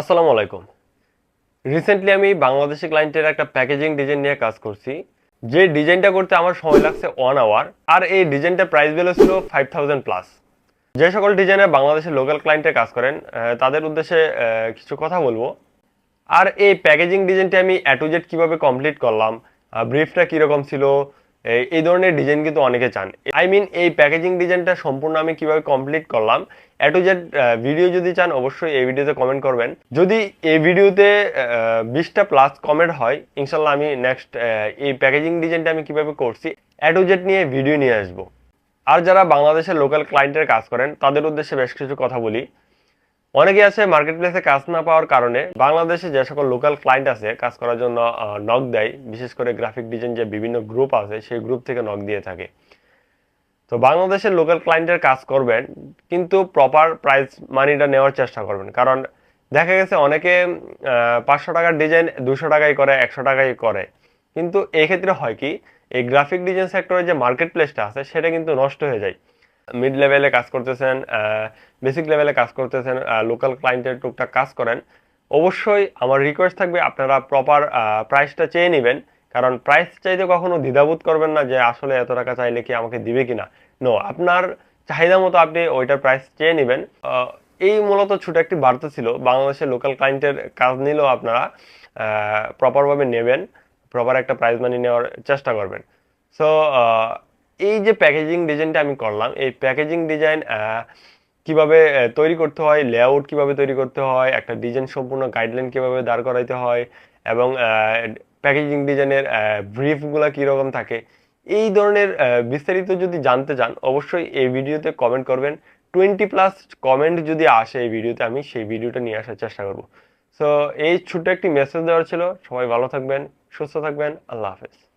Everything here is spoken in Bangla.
আসসালামু আলাইকুম। রিসেন্টলি আমি বাংলাদেশি ক্লায়েন্টের একটা প্যাকেজিং ডিজাইন নিয়ে কাজ করছি। যে ডিজাইনটা করতে আমার সময় লাগছে ওয়ান আওয়ার আর এই ডিজাইনটার প্রাইস ভ্যালু ছিল ফাইভ থাউজেন্ড প্লাস যে সকল ডিজাইনার বাংলাদেশের লোকাল ক্লায়েন্টে কাজ করেন তাদের উদ্দেশ্যে কিছু কথা বলব। আর এই প্যাকেজিং ডিজাইনটা আমি এ টু জেড কীভাবে কমপ্লিট করলাম ব্রিফটা কীরকম ছিল এই- ধরনের ডিজাইন কিন্তু অনেকে চান। আই মিন এই প্যাকেজিং ডিজাইনটা সম্পূর্ণ আমি কীভাবে কমপ্লিট করলাম এ টু জেড ভিডিও যদি চান, অবশ্যই এই ভিডিওতে কমেন্ট করবেন। যদি এই ভিডিওতে বিশটা প্লাস কমেন্ট হয় ইনশাল্লাহ আমি নেক্সট এই প্যাকেজিং ডিজাইনটা আমি কীভাবে করছি এ টু জেড নিয়ে ভিডিও নিয়ে আসব। আর যারা বাংলাদেশের লোকাল ক্লায়েন্টের কাজ করেন, তাদের উদ্দেশ্যে বেশ কিছু কথা বলি। অনেকে আছে মার্কেট প্লেসে কাজ না পাওয়ার কারণে বাংলাদেশে যে সকল লোকাল ক্লায়েন্ট আছে, কাজ করার জন্য নক দেয়। বিশেষ করে গ্রাফিক ডিজাইন যে বিভিন্ন গ্রুপ আছে, সেই গ্রুপ থেকে নক দিয়ে থাকে। তো বাংলাদেশের লোকাল ক্লায়েন্টের কাজ করবেন, কিন্তু প্রপার প্রাইস মানিটা নেওয়ার চেষ্টা করবেন। কারণ দেখা গেছে অনেকে পাঁচশো টাকার ডিজাইন দুশো টাকায় করে, একশো টাকায় করে। কিন্তু এই ক্ষেত্রে হয় কি, এই গ্রাফিক ডিজাইন সেক্টরে যে মার্কেট প্লেসটা আছে, সেটা কিন্তু নষ্ট হয়ে যায়। মিড লেভেলে কাজ করতেছেন বেসিক লেভেলে কাজ করতেছেন লোকাল ক্লায়েন্টের টুকটাক কাজ করেন। অবশ্যই আমার রিকোয়েস্ট থাকবে আপনারা প্রপার প্রাইসটা চেয়ে নেবেন। কারণ প্রাইস চাইতে কখনো দ্বিধাবোধ করবেন না যে আসলে এত টাকা চাইলে কি আমাকে দিবে কিনা। নো আপনার চাহিদা মতো আপনি ওইটার প্রাইস চেয়ে নেবেন। এই মূলত ছোট একটি বার্তা ছিল বাংলাদেশের লোকাল ক্লায়েন্টের কাজ নিলেও আপনারা প্রপারভাবে নেবেন প্রপার একটা প্রাইজ মানি নেওয়ার চেষ্টা করবেন। সো এই যে প্যাকেজিং ডিজাইনটা আমি করলাম, এই প্যাকেজিং ডিজাইন কীভাবে তৈরি করতে হয় লেআউট কীভাবে তৈরি করতে হয়, একটা ডিজাইন সম্পূর্ণ গাইডলাইন কীভাবে দাঁড় করাইতে হয়, এবং প্যাকেজিং ডিজাইনের ব্রিফগুলো কীরকম থাকে, এই ধরনের বিস্তারিত যদি জানতে চান, অবশ্যই এই ভিডিওতে কমেন্ট করবেন। টোয়েন্টি প্লাস কমেন্ট যদি আসে এই ভিডিওতে, আমি সেই ভিডিওটা নিয়ে আসার চেষ্টা করব। সো এই ছোট্ট একটি মেসেজ দেওয়ার ছিল। সবাই ভালো থাকবেন, সুস্থ থাকবেন। আল্লাহ হাফেজ।